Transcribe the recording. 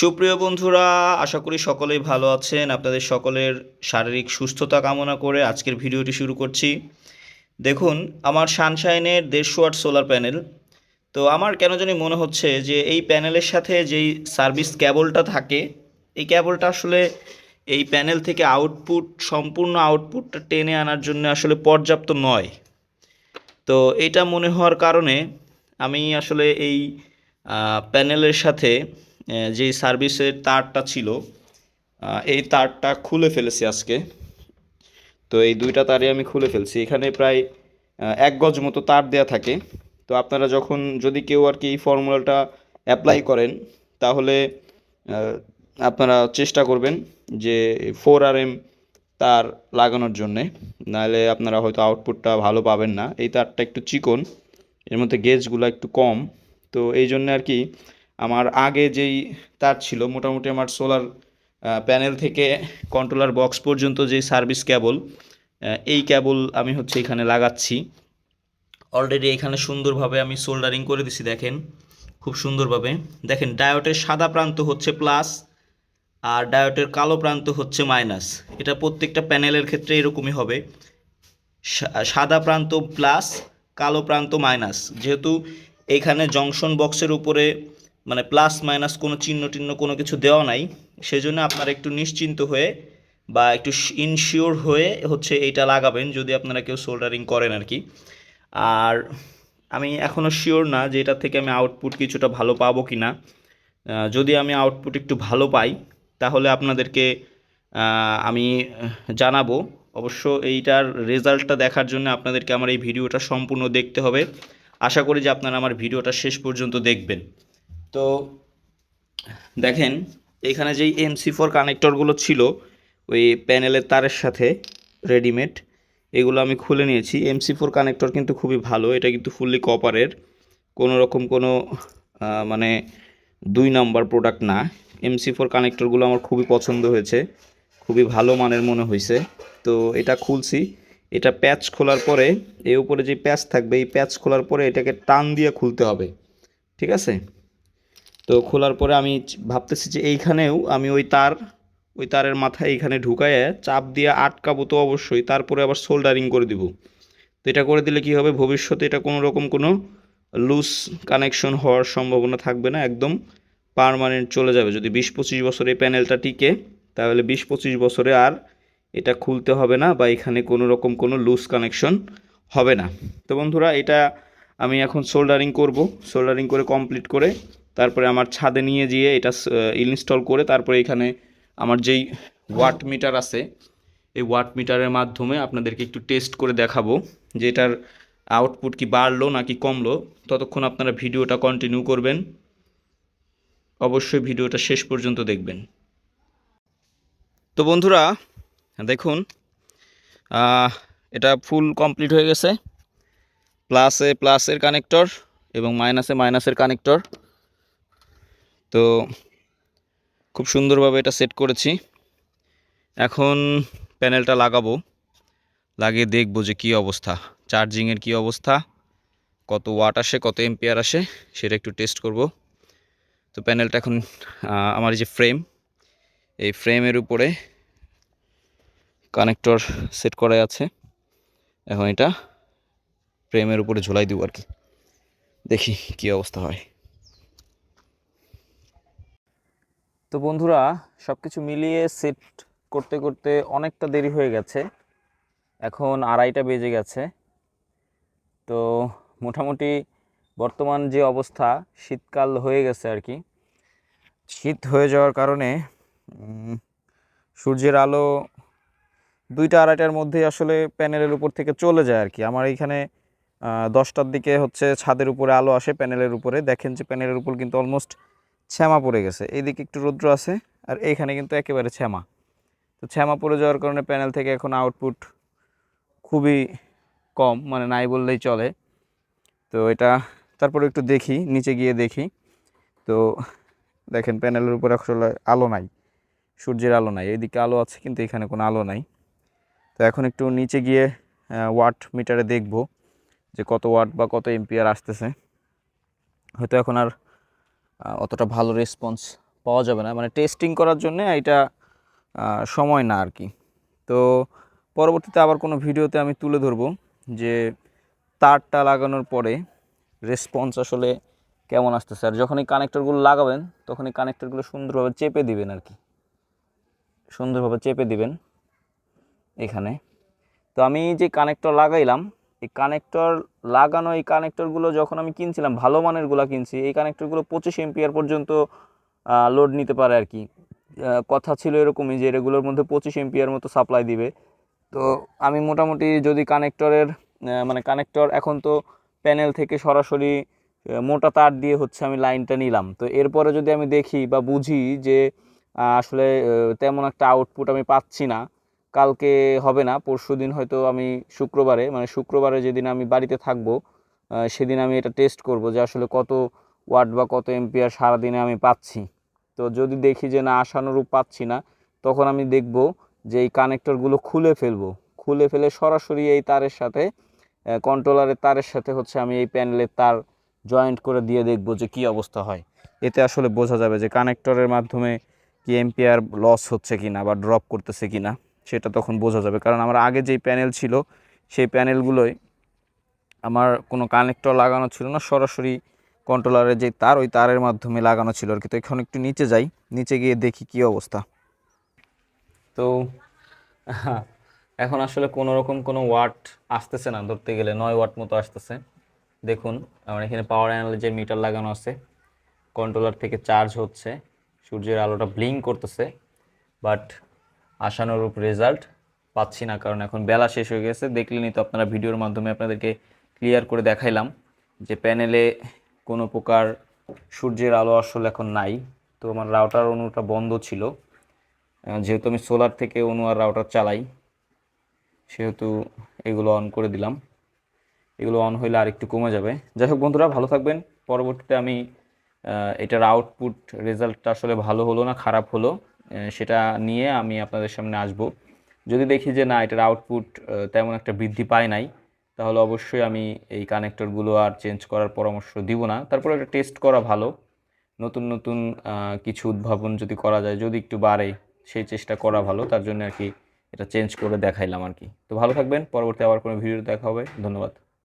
সুপ্রিয় বন্ধুরা, আশা করি সকলেই ভালো আছেন। আপনাদের সকলের শারীরিক সুস্থতা কামনা করে আজকের ভিডিওটি শুরু করছি। দেখুন, আমার সানশাইনের দেড়শো ওয়াট সোলার প্যানেল। তো আমার কেন জানি মনে হচ্ছে যে এই প্যানেলের সাথে যেই সার্ভিস ক্যাবলটা থাকে, এই ক্যাবলটা আসলে এই প্যানেল থেকে আউটপুট, সম্পূর্ণ আউটপুটটা টেনে আনার জন্য আসলে পর্যাপ্ত নয়। তো এটা মনে হওয়ার কারণে আমি আসলে এই প্যানেলের সাথে আহ, যে সার্ভিসের তারটা ছিল এই তারটা খুলে ফেলেছি আজকে। তো এই দুইটা তারে আমি খুলে ফেলছি। এখানে প্রায় এক গজ মতো তার দেয়া থাকে। তো আপনারা যখন যদি কেউ আর কি এই ফর্মুলাটা অ্যাপ্লাই করেন তাহলে আপনারা চেষ্টা করবেন যে ফোর আর এম তার লাগানোর জন্যে। নাহলে আপনারা হয়তো আউটপুটটা ভালো পাবেন না। এই তারটা একটু চিকন এর মধ্যে গেজগুলো একটু কম। তো এই জন্য আর কি আমার আগে যেই তার ছিল, মোটামুটি আমার সোলার প্যানেল থেকে কন্ট্রোলার বক্স পর্যন্ত যেই সার্ভিস ক্যাবল এই ক্যাবল আমি হচ্ছে এখানে লাগাচ্ছি। অলরেডি এখানে সুন্দরভাবে আমি সোল্ডারিং করে দিছি, দেখেন। খুব সুন্দরভাবে। দেখেন ডায়োটের সাদা প্রান্ত হচ্ছে প্লাস আর ডায়োটের কালো প্রান্ত হচ্ছে মাইনাস এটা প্রত্যেকটা প্যানেলের ক্ষেত্রে এরকমই হবে। সাদা প্রান্ত প্লাস কালো প্রান্ত মাইনাস যেহেতু এখানে জংশন বক্সের উপরে মানে প্লাস মাইনাস কোনো চিহ্ন টিহ্ন কোনো কিছু দেওয়া নাই। সেজন্য আপনারা একটু নিশ্চিন্ত হয়ে বা একটু ইনশিওর হয়ে হচ্ছে এইটা লাগাবেন যদি আপনারা কেউ সোল্ডারিং করেন আর কি আর আমি এখনও শিওর না যে এটা থেকে আমি আউটপুট কিছুটা ভালো পাবো কি না যদি আমি আউটপুট একটু ভালো পাই, তাহলে আপনাদেরকে আমি জানাব। অবশ্য এইটার রেজাল্টটা দেখার জন্য আপনাদেরকে আমার এই ভিডিওটা সম্পূর্ণ দেখতে হবে। আশা করি যে আপনারা আমার ভিডিওটা শেষ পর্যন্ত দেখবেন। তো দেখেন, এখানে যেই এমসি ফোর কানেক্টরগুলো ছিল, ওই প্যানেলের তারের সাথে রেডিমেড এগুলো আমি খুলে নিয়েছি। এমসি ফোর কানেক্টর কিন্তু খুবই ভালো, এটা কিন্তু ফুললি কপারের কোনো রকম কোনো মানে দুই নাম্বার প্রোডাক্ট না। এমসি ফোর কানেক্টরগুলো আমার খুবই পছন্দ হয়েছে, খুবই ভালো মানের মনে হয়েছে। তো এটা খুলছি, এটা প্যাচ খোলার পরে এর উপরে যে প্যাচ থাকবে, এই প্যাচ খোলার পরে এটাকে টান দিয়ে খুলতে হবে, ঠিক আছে? তো খোলার পরে আমি ভাবতেছি যে এইখানেও আমি ওই তার, ওই তারের মাথায় এইখানে ঢুকায় চাপ দিয়ে আটকাবো তো অবশ্যই, তারপরে আবার সোল্ডারিং করে দিব। তো এটা করে দিলে কি হবে? ভবিষ্যতে এটা কোনো রকম কোনো লুজ কানেকশন হওয়ার সম্ভাবনা থাকবে না, একদম পারমানেন্ট চলে যাবে। যদি বিশ পঁচিশ বছর এই প্যানেলটা টিকে, তাহলে বিশ পঁচিশ বছরে আর এটা খুলতে হবে না বা এখানে কোনো রকম কোনো লুজ কানেকশন হবে না। তো বন্ধুরা, এটা আমি এখন সোল্ডারিং করব। সোল্ডারিং করে কমপ্লিট করে তারপরে আমার ছাদে নিয়ে গিয়ে এটা ইনস্টল করে তারপরে এখানে আমার যেই ওয়াট মিটার আছে, এই ওয়াট মিটারের মাধ্যমে আপনাদেরকে একটু টেস্ট করে দেখাবো যে এটার আউটপুট কি বাড়লো নাকি কমলো। ততক্ষণ আপনারা ভিডিওটা কন্টিনিউ করবেন। অবশ্যই ভিডিওটা শেষ পর্যন্ত দেখবেন। তো বন্ধুরা, দেখুন এটা ফুল কমপ্লিট হয়ে গেছে। প্লাসে প্লাসের কানেক্টর এবং মাইনাসে মাইনাসের কানেক্টর। তো খুব সুন্দরভাবে এটা সেট করেছি। এখন প্যানেলটা লাগাবো। লাগিয়ে দেখব যে কী অবস্থা। চার্জিংয়ের কী অবস্থা? কত ওয়াট আসে, কত এম্পিয়ার আসে, সেটা একটু টেস্ট করব। তো প্যানেলটা এখন আমার যে ফ্রেম এই ফ্রেমের উপরে কানেক্টর সেট করা আছে। এখন এটা ফ্রেমের উপরে ঝোলাই দিব আর কি। দেখি কী অবস্থা হয়। তো বন্ধুরা সব কিছু মিলিয়ে সেট করতে করতে অনেকটা দেরি হয়ে গেছে। এখন আড়াইটা বেজে গেছে। তো মোটামুটি বর্তমান যে অবস্থা, শীতকাল হয়ে গেছে আর কি। শীত হয়ে যাওয়ার কারণে সূর্যের আলো দুইটা আড়াইটার মধ্যেই আসলে প্যানেলের উপর থেকে চলে যায় আর কি। আমার এইখানে দশটার দিকে হচ্ছে ছাদের উপরে আলো আসে প্যানেলের উপরে। দেখেন যে প্যানেলের উপর কিন্তু অলমোস্ট শ্যামা পড়ে গেছে। এইদিকে একটু রৌদ্র আছে আর এইখানে কিন্তু একেবারে ছ্যামা। তো ছ্যামা পড়ে যাওয়ার কারণে প্যানেল থেকে এখন আউটপুট খুবই কম মানে নাই বললেই চলে। তো এটা তারপরে একটু দেখি, নিচে গিয়ে দেখি। তো দেখেন প্যানেলের উপরে আসলে আলো নাই, সূর্যের আলো নাই। এইদিকে আলো আছে কিন্তু এখানে কোনো আলো নাই। তো এখন একটু নিচে গিয়ে ওয়াট মিটারে দেখব যে কত ওয়াট বা কত এম্পিয়ার আসতেছে। হয়তো এখন আর অতটা ভালো রেসপন্স পাওয়া যাবে না। মানে টেস্টিং করার জন্য এটা সময় না আর কি। তো পরবর্তীতে আবার কোনো ভিডিওতে আমি তুলে ধরবো যে তারটা লাগানোর পরে রেসপন্স আসলে কেমন আসতেছে। আর যখন এই কানেক্টরগুলো লাগাবেন তখন এই কানেক্টরগুলো সুন্দরভাবে চেপে দিবেন আর কি। সুন্দরভাবে চেপে দিবেন এখানে। তো আমি যে কানেক্টর লাগাইলাম এই কানেক্টর লাগানো, এই কানেক্টরগুলো যখন আমি কিনছিলাম, ভালো মানেরগুলো কিনছি, এই কানেক্টরগুলো পঁচিশ এমপিআর পর্যন্ত লোড নিতে পারে আর কি। কথা ছিল এরকমই যে এগুলোর মধ্যে পঁচিশ এমপিআর মতো সাপ্লাই দিবে। তো আমি মোটামুটি যদি কানেক্টরের মানে কানেক্টর এখন তো প্যানেল থেকে সরাসরি মোটা তার দিয়ে হচ্ছে আমি লাইনটা নিলাম। তো এরপরে যদি আমি দেখি বা বুঝি যে আসলে তেমন একটা আউটপুট আমি পাচ্ছি না কালকে হবে না, পরশু দিন হয়তো আমি শুক্রবারে মানে শুক্রবারে যেদিন আমি বাড়িতে থাকব সেদিন আমি এটা টেস্ট করব যে আসলে কত ওয়াট বা কত এম্পিয়ার সারাদিনে আমি পাচ্ছি। তো যদি দেখি যে না, আশানুরূপ পাচ্ছি না, তখন আমি দেখব যে এই কানেক্টরগুলো খুলে ফেলব। খুলে ফেলে সরাসরি এই তারের সাথে কন্ট্রোলারের তারের সাথে হচ্ছে আমি এই প্যানেলের তার জয়েন্ট করে দিয়ে দেখব যে কি অবস্থা হয়। এতে আসলে বোঝা যাবে যে কানেক্টরের মাধ্যমে কি এম্পিয়ার লস হচ্ছে কি না বা ড্রপ করতেছে কিনা। সেটা তখন বোঝা যাবে। কারণ আমার আগে যেই প্যানেল ছিল, সেই প্যানেলগুলোই আমার কোনো কানেক্টর লাগানো ছিল না। সরাসরি কন্ট্রোলারের যে তার, ওই তারের মাধ্যমে লাগানো ছিল আর কি। তো এখন একটু নিচে যাই, নিচে গিয়ে দেখি কি অবস্থা। তো, এখন আসলে কোনো রকম কোনো ওয়াট আসতেছে না ধরতে গেলে, নয় ওয়াট মতো আসতেছে। দেখুন, আমার এখানে পাওয়ার অ্যানালাইজার মিটার লাগানো আছে। কন্ট্রোলার থেকে চার্জ হচ্ছে, সূর্যের আলোটা ব্লিঙ্ক করতেছে। বাট আশানুরূপ রেজাল্ট পাচ্ছি না, কারণ এখন বেলা শেষ হয়ে গেছে। দেখলেনই তো আপনারা ভিডিওর মাধ্যমে আপনাদেরকে ক্লিয়ার করে দেখাইলাম যে প্যানেলে কোনো প্রকার সূর্যের আলো আসলে এখন নাই। তো আমার রাউটার অনুটা বন্ধ ছিল। যেহেতু আমি সোলার থেকে অনু আর রাউটার চালাই, সেহেতু এগুলো অন করে দিলাম। এগুলো অন হইলে আর একটু কমে যাবে। যাই হোক বন্ধুরা, ভালো থাকবেন। পরবর্তীতে আমি এটার আউটপুট রেজাল্টটা আসলে ভালো হলো না, খারাপ হলো। সেটা নিয়ে আমি আপনাদের সামনে আসব। যদি দেখি যে না, এটার আউটপুট তেমন একটা বৃদ্ধি পায় নাই, তাহলে অবশ্যই আমি এই কানেক্টরগুলো আর চেঞ্জ করার পরামর্শ দিব না। তারপরে এটা টেস্ট করা ভালো। নতুন নতুন কিছু উদ্ভাবন যদি করা যায়, যদি একটু বাড়ে, সেই চেষ্টা করা ভালো। তার জন্য আর কি এটা চেঞ্জ করে দেখাইলাম আর কি। তো ভালো থাকবেন, পরবর্তী আবার কোনো ভিডিও দেখা হবে। ধন্যবাদ।